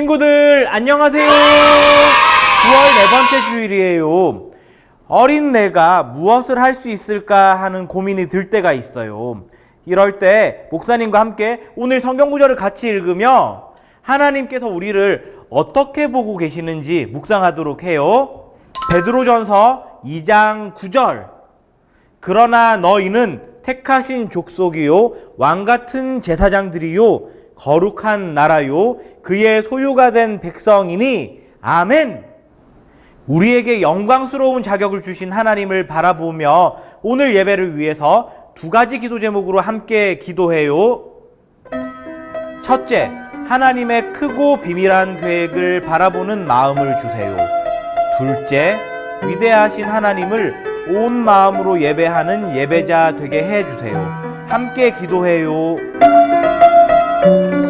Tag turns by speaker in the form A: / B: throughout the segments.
A: 친구들 안녕하세요. 9월 네 번째 주일이에요. 어린 내가 무엇을 할 수 있을까 하는 고민이 들 때가 있어요. 이럴 때 목사님과 함께 오늘 성경 구절을 같이 읽으며 하나님께서 우리를 어떻게 보고 계시는지 묵상하도록 해요. 베드로전서 2장 9절 그러나 너희는 택하신 족속이요 왕 같은 제사장들이요 거룩한 나라요 그의 소유가 된 백성이니 아멘. 우리에게 영광스러운 자격을 주신 하나님을 바라보며 오늘 예배를 위해서 두 가지 기도 제목으로 함께 기도해요. 첫째, 하나님의 크고 비밀한 계획을 바라보는 마음을 주세요. 둘째, 위대하신 하나님을 온 마음으로 예배하는 예배자 되게 해 주세요. 함께 기도해요. Música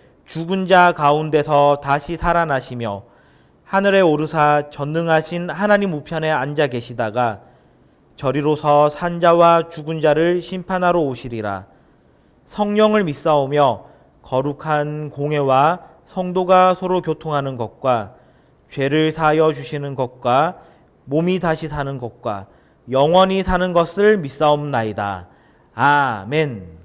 A: 죽은 자 가운데서 다시 살아나시며 하늘에 오르사 전능하신 하나님 우편에 앉아 계시다가 저리로서 산자와 죽은 자를 심판하러 오시리라 성령을 믿사오며 거룩한 공예와 성도가 서로 교통하는 것과 죄를 사하여 주시는 것과 몸이 다시 사는 것과 영원히 사는 것을 믿사옵나이다. 아멘.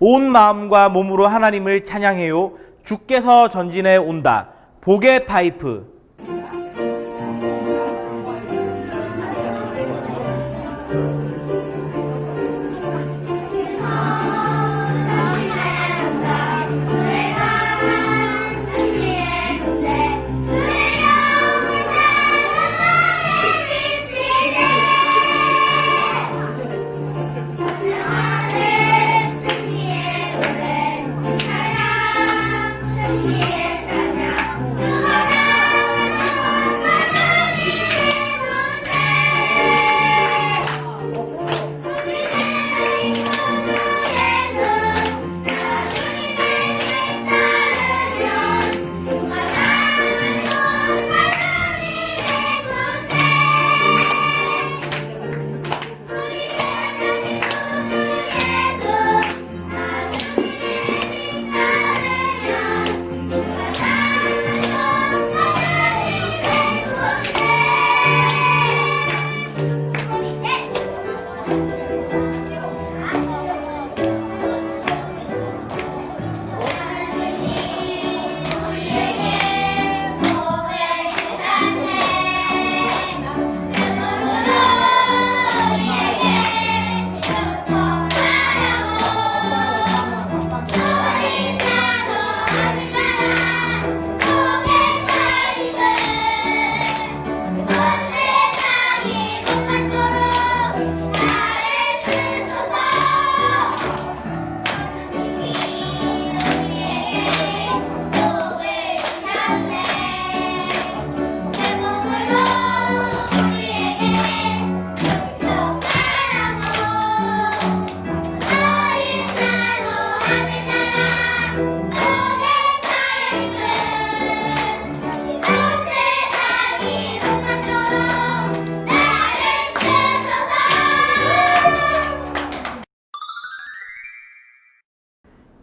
A: 온 마음과 몸으로 하나님을 찬양해요. 주께서 전진해 온다. 복의 파이프.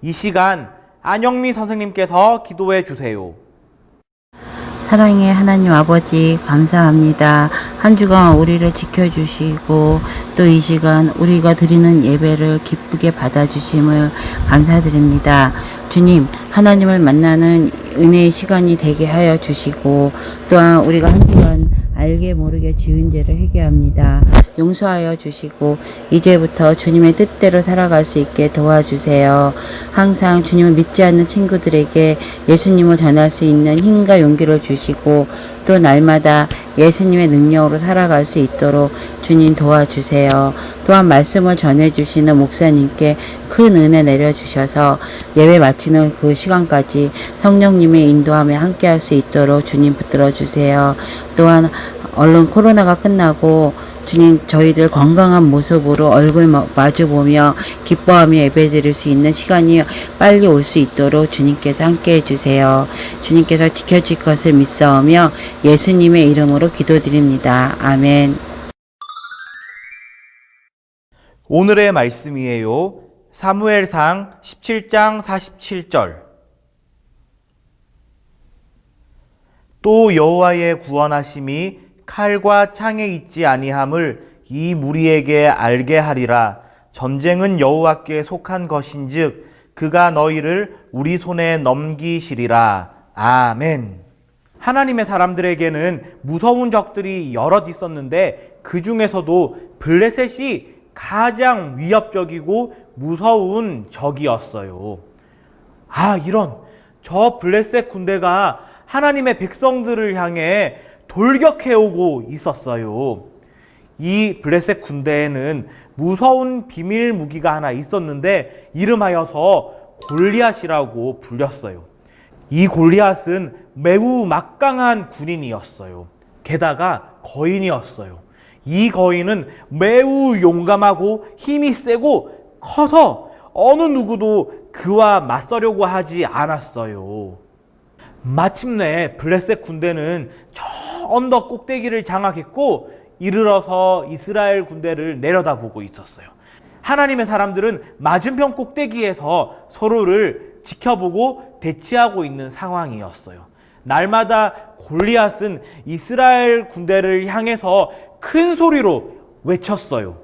A: 이 시간 안영미 선생님께서 기도해 주세요.
B: 사랑의 하나님 아버지 감사합니다. 한 주간 우리를 지켜주시고 또 이 시간 우리가 드리는 예배를 기쁘게 받아주심을 감사드립니다. 주님 하나님을 만나는 은혜의 시간이 되게 하여 주시고 또한 우리가 알게 모르게 지은 죄를 회개합니다. 용서하여 주시고 이제부터 주님의 뜻대로 살아갈 수 있게 도와주세요. 항상 주님을 믿지 않는 친구들에게 예수님을 전할 수 있는 힘과 용기를 주시고 또 날마다 예수님의 능력으로 살아갈 수 있도록 주님 도와주세요. 또한 말씀을 전해주시는 목사님께 큰 은혜 내려주셔서 예배 마치는 그 시간까지 성령님의 인도함에 함께할 수 있도록 주님 붙들어 주세요. 또한 얼른 코로나가 끝나고 주님 저희들 건강한 모습으로 얼굴 마- 마주보며 기뻐하며 예배드릴 수 있는 시간이 빨리 올 수 있도록 주님께서 함께 해 주세요. 주님께서 지켜줄 것을 믿사오며 예수님의 이름으로 기도드립니다. 아멘.
A: 오늘의 말씀이에요. 사무엘상 17장 47절. 또 여호와의 구원하심이 칼과 창에 있지 아니함을 이 무리에게 알게 하리라. 전쟁은 여호와께 속한 것인즉 그가 너희를 우리 손에 넘기시리라. 아멘. 하나님의 사람들에게는 무서운 적들이 여럿 있었는데 그 중에서도 블레셋이 가장 위협적이고 무서운 적이었어요. 아, 이런 저 블레셋 군대가 하나님의 백성들을 향해 돌격해 오고 있었어요. 이 블레셋 군대에는 무서운 비밀 무기가 하나 있었는데 이름하여서 골리앗이라고 불렸어요. 이 골리앗은 매우 막강한 군인이었어요. 게다가 거인이었어요. 이 거인은 매우 용감하고 힘이 세고 커서 어느 누구도 그와 맞서려고 하지 않았어요. 마침내 블레셋 군대는 저 언덕 꼭대기를 장악했고 이르러서 이스라엘 군대를 내려다보고 있었어요. 하나님의 사람들은 맞은편 꼭대기에서 서로를 지켜보고 대치하고 있는 상황이었어요. 날마다 골리앗은 이스라엘 군대를 향해서 큰 소리로 외쳤어요.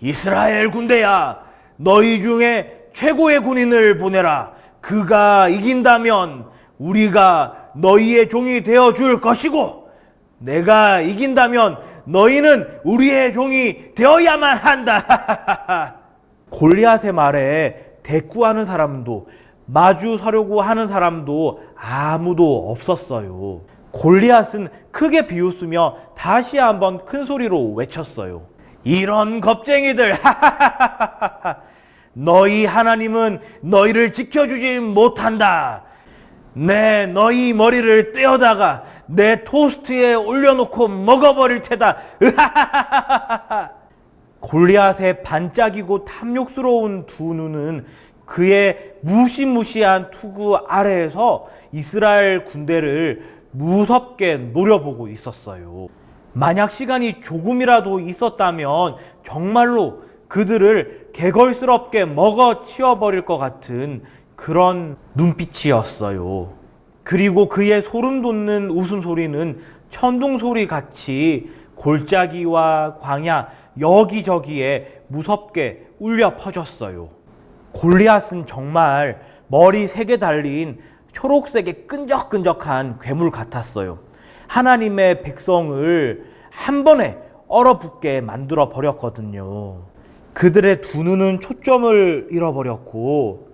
A: 이스라엘 군대야, 너희 중에 최고의 군인을 보내라. 그가 이긴다면 우리가 너희의 종이 되어 줄 것이고, 내가 이긴다면 너희는 우리의 종이 되어야만 한다. 골리앗의 말에 대꾸하는 사람도 마주 서려고 하는 사람도 아무도 없었어요. 골리앗은 크게 비웃으며 다시 한번 큰 소리로 외쳤어요. 이런 겁쟁이들! 너희 하나님은 너희를 지켜주지 못한다. 내 너희 머리를 떼어다가 내 토스트에 올려놓고 먹어버릴 테다. 골리앗의 반짝이고 탐욕스러운 두 눈은 그의 무시무시한 투구 아래에서 이스라엘 군대를 무섭게 노려보고 있었어요. 만약 시간이 조금이라도 있었다면 정말로 그들을 개걸스럽게 먹어 치워버릴 것 같은 그런 눈빛이었어요. 그리고 그의 소름 돋는 웃음소리는 천둥소리 같이 골짜기와 광야 여기저기에 무섭게 울려 퍼졌어요. 골리앗은 정말 머리 세 개 달린 초록색의 끈적끈적한 괴물 같았어요. 하나님의 백성을 한 번에 얼어붙게 만들어 버렸거든요. 그들의 두 눈은 초점을 잃어버렸고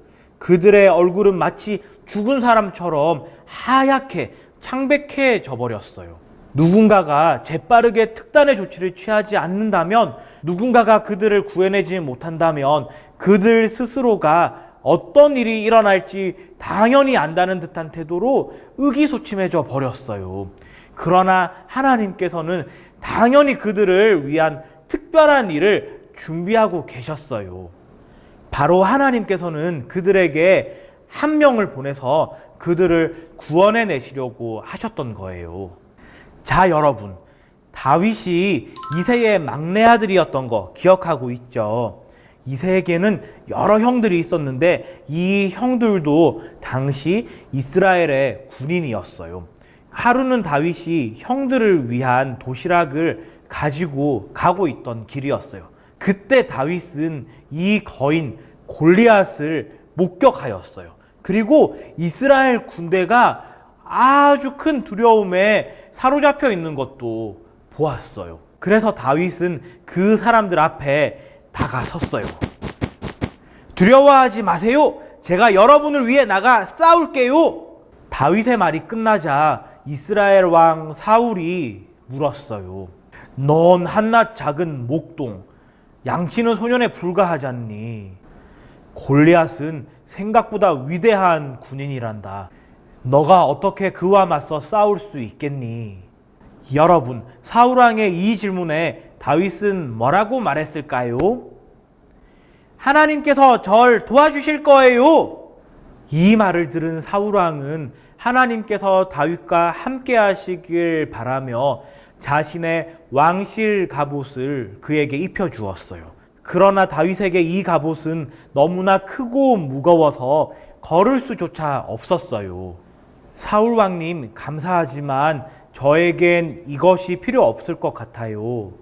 A: 그들의 얼굴은 마치 죽은 사람처럼 하얗게 창백해져 버렸어요. 누군가가 재빠르게 특단의 조치를 취하지 않는다면 누군가가 그들을 구해내지 못한다면 그들 스스로가 어떤 일이 일어날지 당연히 안다는 듯한 태도로 의기소침해져 버렸어요. 그러나 하나님께서는 당연히 그들을 위한 특별한 일을 준비하고 계셨어요. 바로 하나님께서는 그들에게 한 명을 보내서 그들을 구원해 내시려고 하셨던 거예요. 자, 여러분. 다윗이 이세의 막내 아들이었던 거 기억하고 있죠? 이세에게는 여러 형들이 있었는데 이 형들도 당시 이스라엘의 군인이었어요. 하루는 다윗이 형들을 위한 도시락을 가지고 가고 있던 길이었어요. 그때 다윗은 이 거인 골리앗을 목격하였어요. 그리고 이스라엘 군대가 아주 큰 두려움에 사로잡혀 있는 것도 보았어요. 그래서 다윗은 그 사람들 앞에 다가섰어요. 두려워하지 마세요. 제가 여러분을 위해 나가 싸울게요. 다윗의 말이 끝나자 이스라엘 왕 사울이 물었어요. 넌 한낱 작은 목동, 양치는 소년에 불과하잖니. 골리앗은 생각보다 위대한 군인이란다. 너가 어떻게 그와 맞서 싸울 수 있겠니? 여러분, 사울왕의 이 질문에 다윗은 뭐라고 말했을까요? 하나님께서 절 도와주실 거예요. 이 말을 들은 사울왕은 하나님께서 다윗과 함께 하시길 바라며 자신의 왕실 갑옷을 그에게 입혀 주었어요. 그러나 다윗에게 이 갑옷은 너무나 크고 무거워서 걸을 수조차 없었어요. 사울 왕님 감사하지만 저에겐 이것이 필요 없을 것 같아요.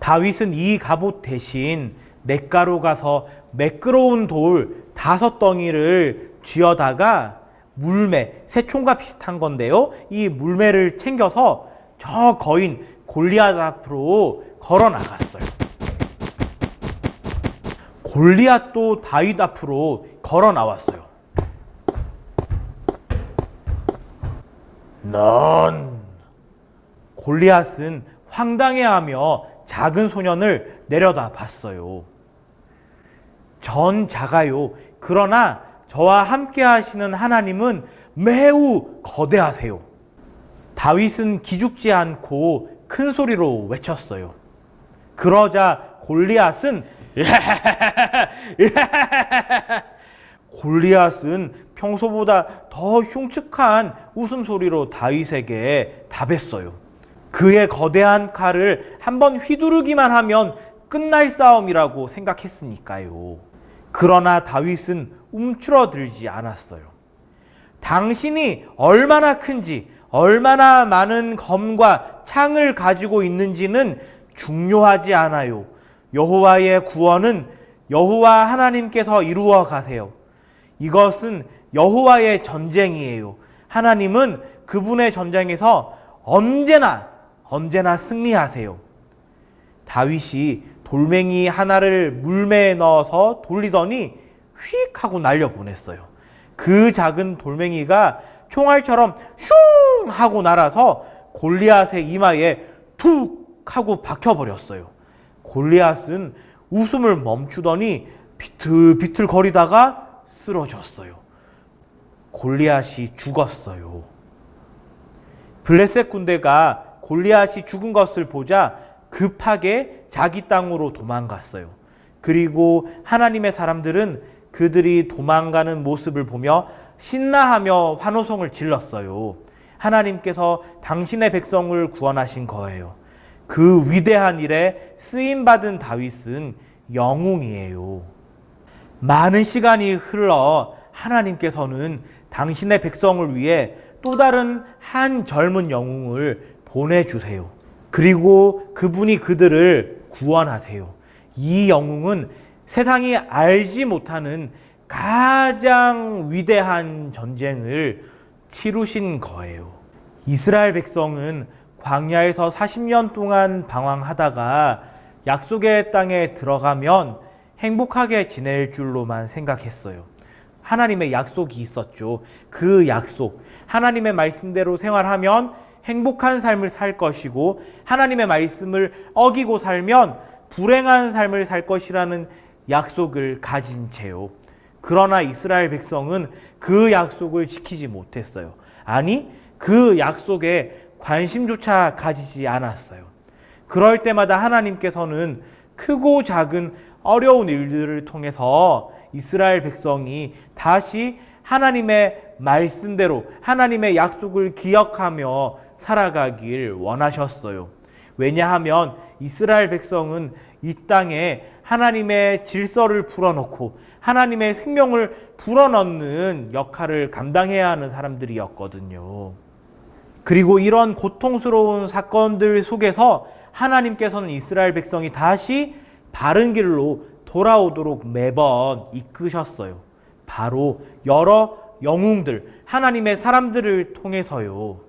A: 다윗은 이 갑옷 대신 냇가로 가서 매끄러운 돌 다섯 덩이를 쥐어다가 물매, 새총과 비슷한 건데요. 이 물매를 챙겨서 저 거인 골리앗 앞으로 걸어 나갔어요. 골리앗도 다윗 앞으로 걸어 나왔어요. 넌 골리앗은 황당해하며 작은 소년을 내려다 봤어요. 전 작아요. 그러나 저와 함께 하시는 하나님은 매우 거대하세요. 다윗은 기죽지 않고 큰 소리로 외쳤어요. 그러자 골리앗은 골리앗은 평소보다 더 흉측한 웃음소리로 다윗에게 답했어요. 그의 거대한 칼을 한번 휘두르기만 하면 끝날 싸움이라고 생각했으니까요. 그러나 다윗은 움츠러들지 않았어요. 당신이 얼마나 큰지, 얼마나 많은 검과 창을 가지고 있는지는 중요하지 않아요. 여호와의 구원은 여호와 하나님께서 이루어 가세요. 이것은 여호와의 전쟁이에요. 하나님은 그분의 전쟁에서 언제나 언제나 승리하세요. 다윗이 돌멩이 하나를 물매에 넣어서 돌리더니 휙 하고 날려 보냈어요. 그 작은 돌멩이가 총알처럼 슝 하고 날아서 골리앗의 이마에 툭 하고 박혀 버렸어요. 골리앗은 웃음을 멈추더니 비틀비틀 거리다가 쓰러졌어요. 골리앗이 죽었어요. 블레셋 군대가 골리앗이 죽은 것을 보자 급하게 자기 땅으로 도망갔어요. 그리고 하나님의 사람들은 그들이 도망가는 모습을 보며 신나하며 환호성을 질렀어요. 하나님께서 당신의 백성을 구원하신 거예요. 그 위대한 일에 쓰임 받은 다윗은 영웅이에요. 많은 시간이 흘러 하나님께서는 당신의 백성을 위해 또 다른 한 젊은 영웅을 보내주세요. 그리고 그분이 그들을 구원하세요. 이 영웅은 세상이 알지 못하는 가장 위대한 전쟁을 치루신 거예요. 이스라엘 백성은 광야에서 40년 동안 방황하다가 약속의 땅에 들어가면 행복하게 지낼 줄로만 생각했어요. 하나님의 약속이 있었죠. 그 약속. 하나님의 말씀대로 생활하면 행복한 삶을 살 것이고 하나님의 말씀을 어기고 살면 불행한 삶을 살 것이라는 약속을 가진 채요. 그러나 이스라엘 백성은 그 약속을 지키지 못했어요. 아니, 그 약속에 관심조차 가지지 않았어요. 그럴 때마다 하나님께서는 크고 작은 어려운 일들을 통해서 이스라엘 백성이 다시 하나님의 말씀대로 하나님의 약속을 기억하며 살아가길 원하셨어요. 왜냐하면 이스라엘 백성은 이 땅에 하나님의 질서를 불어넣고 하나님의 생명을 불어넣는 역할을 감당해야 하는 사람들이었거든요. 그리고 이런 고통스러운 사건들 속에서 하나님께서는 이스라엘 백성이 다시 바른 길로 돌아오도록 매번 이끄셨어요. 바로 여러 영웅들, 하나님의 사람들을 통해서요.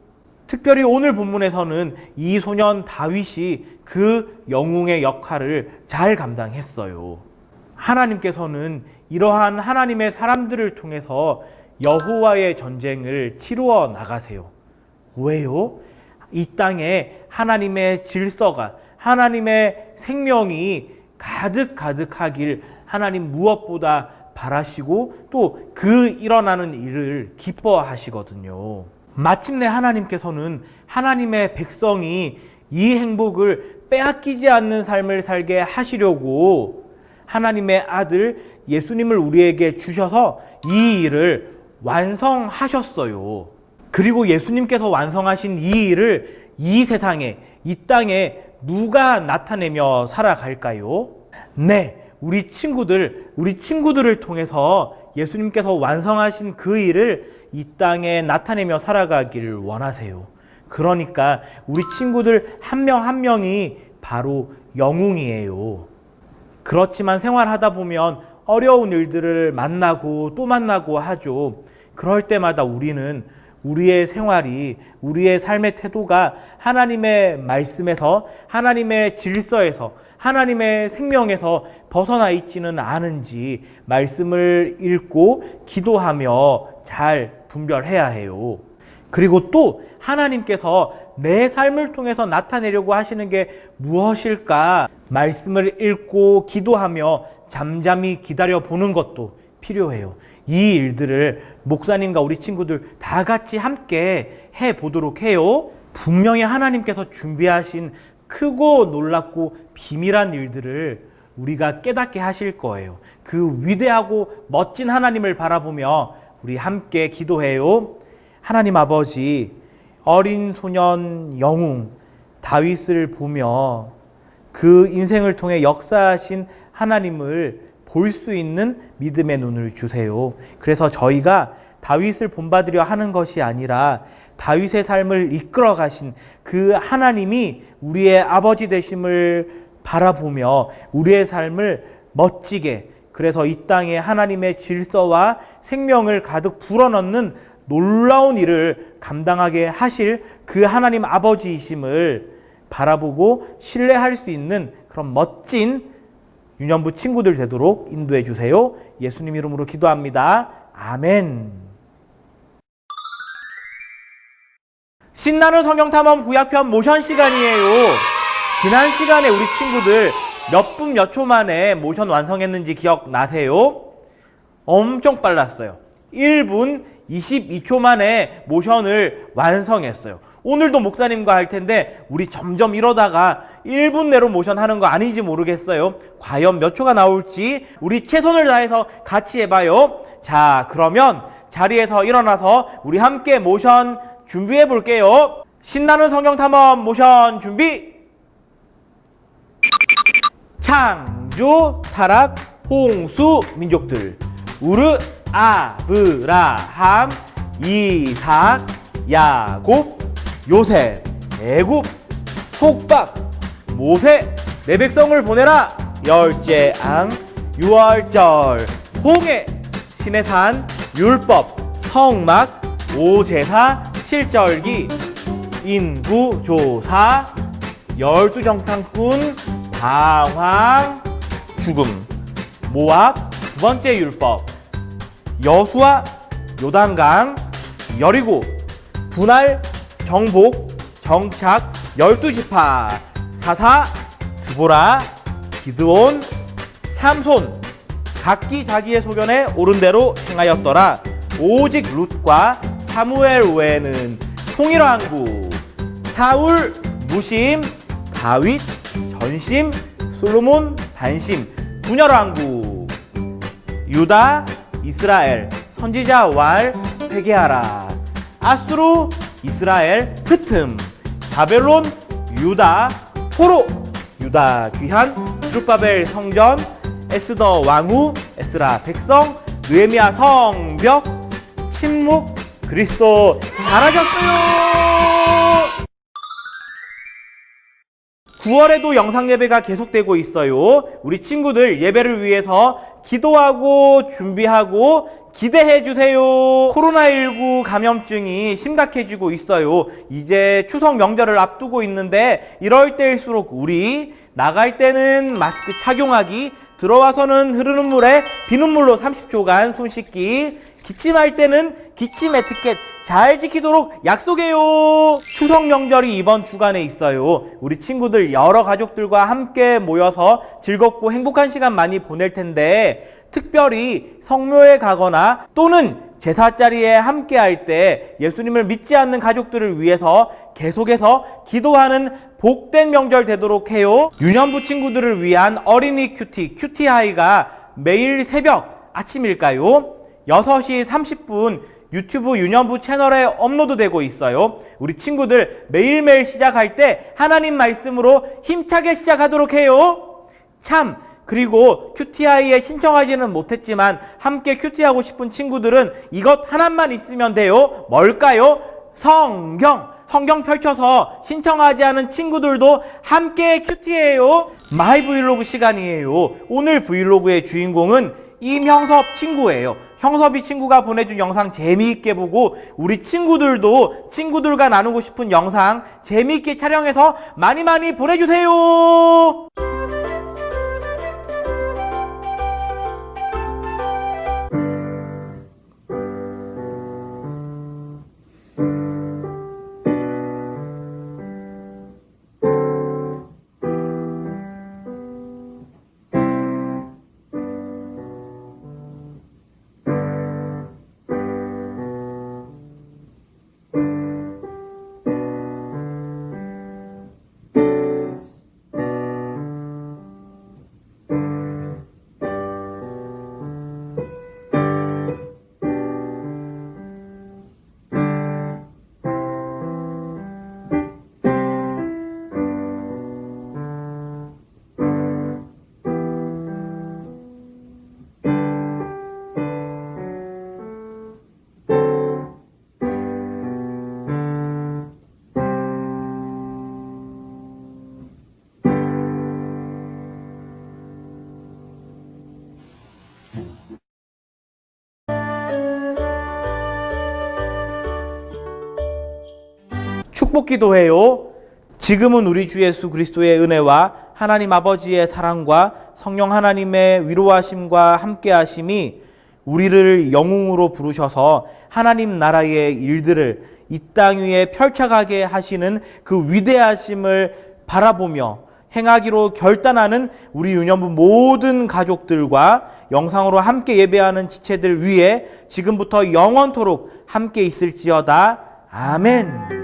A: 특별히 오늘 본문에서는 이 소년 다윗이 그 영웅의 역할을 잘 감당했어요. 하나님께서는 이러한 하나님의 사람들을 통해서 여호와의 전쟁을 치루어 나가세요. 왜요? 이 땅에 하나님의 질서가 하나님의 생명이 가득 가득하길 하나님 무엇보다 바라시고 또 그 일어나는 일을 기뻐하시거든요. 마침내 하나님께서는 하나님의 백성이 이 행복을 빼앗기지 않는 삶을 살게 하시려고 하나님의 아들 예수님을 우리에게 주셔서 이 일을 완성하셨어요. 그리고 예수님께서 완성하신 이 일을 이 세상에, 이 땅에 누가 나타내며 살아갈까요? 네, 우리 친구들, 우리 친구들을 통해서 예수님께서 완성하신 그 일을 이 땅에 나타내며 살아가기를 원하세요. 그러니까 우리 친구들 한 명한 명이 바로 영웅이에요. 그렇지만 생활하다 보면 어려운 일들을 만나고 또 만나고 하죠. 그럴 때마다 우리는 우리의 생활이, 우리의 삶의 태도가 하나님의 말씀에서, 하나님의 질서에서, 하나님의 생명에서 벗어나 있지는 않은지 말씀을 읽고 기도하며 잘 분별해야 해요. 그리고 또 하나님께서 내 삶을 통해서 나타내려고 하시는 게 무엇일까? 말씀을 읽고 기도하며 잠잠히 기다려 보는 것도 필요해요. 이 일들을 목사님과 우리 친구들 다 같이 함께 해 보도록 해요. 분명히 하나님께서 준비하신 크고 놀랍고 비밀한 일들을 우리가 깨닫게 하실 거예요. 그 위대하고 멋진 하나님을 바라보며 우리 함께 기도해요. 하나님 아버지, 어린 소년 영웅 다윗을 보며 그 인생을 통해 역사하신 하나님을 볼 수 있는 믿음의 눈을 주세요. 그래서 저희가 다윗을 본받으려 하는 것이 아니라 다윗의 삶을 이끌어 가신 그 하나님이 우리의 아버지 되심을 바라보며 우리의 삶을 멋지게 그래서 이 땅에 하나님의 질서와 생명을 가득 불어넣는 놀라운 일을 감당하게 하실 그 하나님 아버지이심을 바라보고 신뢰할 수 있는 그런 멋진 유년부 친구들 되도록 인도해 주세요. 예수님 이름으로 기도합니다. 아멘. 신나는 성경 탐험 구약편 모션 시간이에요. 지난 시간에 우리 친구들 몇 분 몇 초 만에 모션 완성했는지 기억나세요? 엄청 빨랐어요. 1분 22초 만에 모션을 완성했어요. 오늘도 목사님과 할 텐데 우리 점점 이러다가 1분 내로 모션 하는 거 아닌지 모르겠어요. 과연 몇 초가 나올지 우리 최선을 다해서 같이 해봐요. 자, 그러면 자리에서 일어나서 우리 함께 모션 준비해 볼게요. 신나는 성경 탐험 모션 준비. 창조, 타락, 홍수 민족들 우르, 아브라함, 이삭, 야곱, 요셉, 애굽, 속박, 모세, 내 백성을 보내라. 열째 앙, 유월절, 홍해, 신의 산, 율법, 성막, 오제사, 칠절기, 인구조사, 열두 정탐꾼, 방황, 죽음, 모압, 두 번째 율법, 여수와 요단강, 여리고, 분할, 정복, 정착, 열두 지파, 사사, 드보라, 기드온, 삼손, 각기 자기의 소견에 옳은 대로 행하였더라. 오직 룻과 사무엘 외에는 통일왕국, 사울, 무심, 다윗, 전심, 솔로몬, 반심, 분열왕국, 유다, 이스라엘, 선지자 왈, 회개하라. 아수르, 이스라엘, 흩음, 바벨론, 유다, 포로, 유다 귀한 스룹바벨 성전, 에스더 왕후, 에스라 백성, 느헤미야 성벽, 침묵, 그리스도 잘하셨어요. 9월에도 영상 예배가 계속되고 있어요. 우리 친구들 예배를 위해서 기도하고 준비하고 기대해 주세요. 코로나19 감염증이 심각해지고 있어요. 이제 추석 명절을 앞두고 있는데 이럴 때일수록 우리 나갈 때는 마스크 착용하기, 들어와서는 흐르는 물에 비눗물로 30초간 손 씻기, 기침할 때는 기침 에티켓 잘 지키도록 약속해요. 추석 명절이 이번 주간에 있어요. 우리 친구들 여러 가족들과 함께 모여서 즐겁고 행복한 시간 많이 보낼 텐데 특별히 성묘에 가거나 또는 제사 자리에 함께 할 때 예수님을 믿지 않는 가족들을 위해서 계속해서 기도하는 복된 명절 되도록 해요. 유년부 친구들을 위한 어린이 큐티, 큐티하이가 매일 새벽 아침일까요? 6시 30분 유튜브 유년부 채널에 업로드되고 있어요. 우리 친구들 매일매일 시작할 때 하나님 말씀으로 힘차게 시작하도록 해요. 참 그리고 큐티아이에 신청하지는 못했지만 함께 큐티하고 싶은 친구들은 이것 하나만 있으면 돼요. 뭘까요? 성경. 성경 펼쳐서 신청하지 않은 친구들도 함께 큐티해요. 마이 브이로그 시간이에요. 오늘 브이로그의 주인공은 임형섭 친구예요. 형섭이 친구가 보내준 영상 재미있게 보고 우리 친구들도 친구들과 나누고 싶은 영상 재미있게 촬영해서 많이 많이 보내주세요. 축복 기도해요. 지금은 우리 주 예수 그리스도의 은혜와 하나님 아버지의 사랑과 성령 하나님의 위로하심과 함께하심이 우리를 영웅으로 부르셔서 하나님 나라의 일들을 이 땅 위에 펼쳐가게 하시는 그 위대하심을 바라보며 행하기로 결단하는 우리 유년부 모든 가족들과 영상으로 함께 예배하는 지체들 위해 지금부터 영원토록 함께 있을지어다. 아멘.